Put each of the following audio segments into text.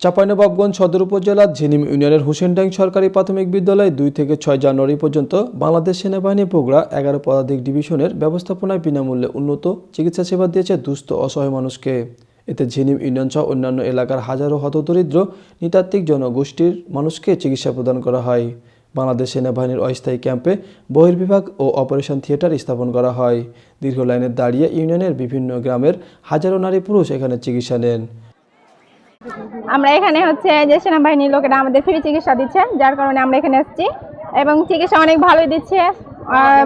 চাঁপাইনবাবগঞ্জ সদর উপজেলার ঝিনিম ইউনিয়নের হুসেনডাং সরকারি প্রাথমিক বিদ্যালয়ে দুই থেকে ছয় জানুয়ারি পর্যন্ত বাংলাদেশ সেনাবাহিনী বগুড়া এগারো পদাতিক ডিভিশনের ব্যবস্থাপনায় বিনামূল্যে উন্নত চিকিৎসা সেবা দিয়েছে দুস্থ অসহায় মানুষকে। এতে ঝিনিম ইউনিয়ন সহ অন্যান্য এলাকার হাজারো হতদরিদ্র, নৃতাত্ত্বিক জনগোষ্ঠীর মানুষকে চিকিৎসা প্রদান করা হয়। বাংলাদেশ সেনাবাহিনীর অস্থায়ী ক্যাম্পে বহির্বিভাগ ও অপারেশন থিয়েটার স্থাপন করা হয়। দীর্ঘ লাইনে দাঁড়িয়ে ইউনিয়নের বিভিন্ন গ্রামের হাজারো নারী পুরুষ এখানে চিকিৎসা নেন। আমরা এখানে হচ্ছে যে সেনাবাহিনীর লোকেরা আমাদের ফ্রি চিকিৎসা দিচ্ছে, যার কারণে আমরা এখানে এসেছি এবং চিকিৎসা অনেক ভালোই দিচ্ছে।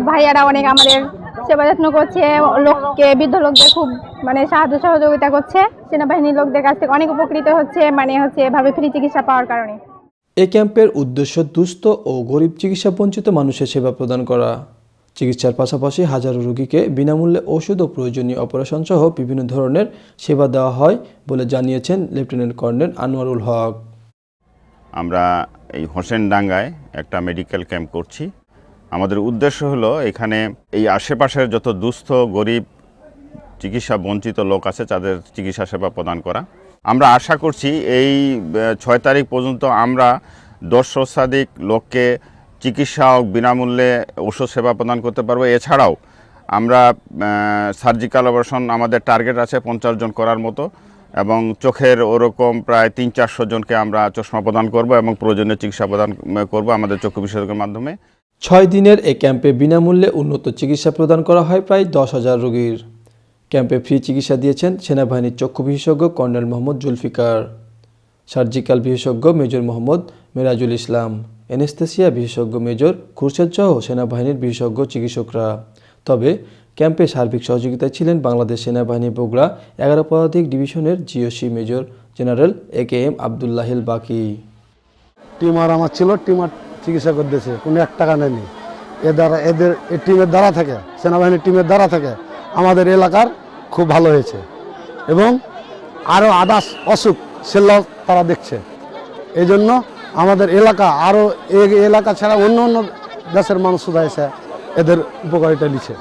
ভাইয়ারা অনেক আমাদের সেবা যত্ন করছে। লোককে, বৃদ্ধ লোকদের খুব মানে সাহায্য সহযোগিতা করছে। সেনাবাহিনীর লোকদের কাছ থেকে অনেক উপকৃত হচ্ছে মানে হচ্ছে এভাবে ফ্রি চিকিৎসা পাওয়ার কারণে। এ ক্যাম্পের উদ্দেশ্য দুস্থ ও গরিব চিকিৎসা বঞ্চিত মানুষের সেবা প্রদান করা। চিকিৎসার পাশাপাশি হাজারো রোগীকে বিনামূল্যে ওষুধ ও প্রয়োজনীয় অপারেশন সহ বিভিন্ন ধরনের সেবা দেওয়া হয় বলে জানিয়েছেন লেফটেন্যান্ট কর্নেল আনোয়ারুল হক। আমরা এই হোসেনডাঙ্গায় একটা মেডিকেল ক্যাম্প করছি। আমাদের উদ্দেশ্য হলো এখানে এই আশেপাশের যত দুস্থ, গরিব, চিকিৎসা বঞ্চিত লোক আছে, তাদের চিকিৎসা সেবা প্রদান করা। আমরা আশা করছি এই ছয় তারিখ পর্যন্ত আমরা দশ শতাধিক লোককে চিকিৎসা ও বিনামূল্যে ওষুধ সেবা প্রদান করতে পারব। এছাড়াও আমরা সার্জিক্যাল অপারেশন আমাদের টার্গেট আছে পঞ্চাশ জন করার মতো এবং চোখের ওরকম প্রায় তিন চারশো জনকে আমরা চশমা প্রদান করব এবং প্রয়োজনীয় চিকিৎসা প্রদান করব আমাদের চক্ষু বিশেষজ্ঞের মাধ্যমে। ছয় দিনের এই ক্যাম্পে বিনামূল্যে উন্নত চিকিৎসা প্রদান করা হয় প্রায় দশ হাজার রোগীর। ক্যাম্পে ফ্রি চিকিৎসা দিয়েছেন সেনাবাহিনীর চক্ষু বিশেষজ্ঞ কর্নেল মোহাম্মদ জুলফিকার সার্জিক্যাল বিশেষজ্ঞ মেজর মোহাম্মদ মেরাজুল ইসলাম। এনেস্থেসিয়া বিশেষজ্ঞ মেজর খুরশেদ সহ সেনাবাহিনীর বিশেষজ্ঞ চিকিৎসকরা। তবে, ক্যাম্পে সার্বিক সহযোগিতায় ছিলেন বাংলাদেশ সেনাবাহিনী বগুড়া এগারো পদাতিক ডিভিশনের G O C major general A K M Abdullahil Baki. টিমার আমার ছিল, টিমার চিকিৎসা করতেছে, কোনো এক টাকা নেয়নি। এ দ্বারা, এদের এই টিমের দ্বারা থেকে, সেনাবাহিনীর টিমের দ্বারা থেকে, আমাদের এলাকার খুব ভালো হয়েছে। এবং আরও আদার্স অসুখ সেগুলো তারা দেখছে। এই জন্য আমাদের এলাকা আরও এলাকা ছাড়া অন্য অন্য দেশের মানুষ শুধু এসে এদের উপকারিতা নিচ্ছে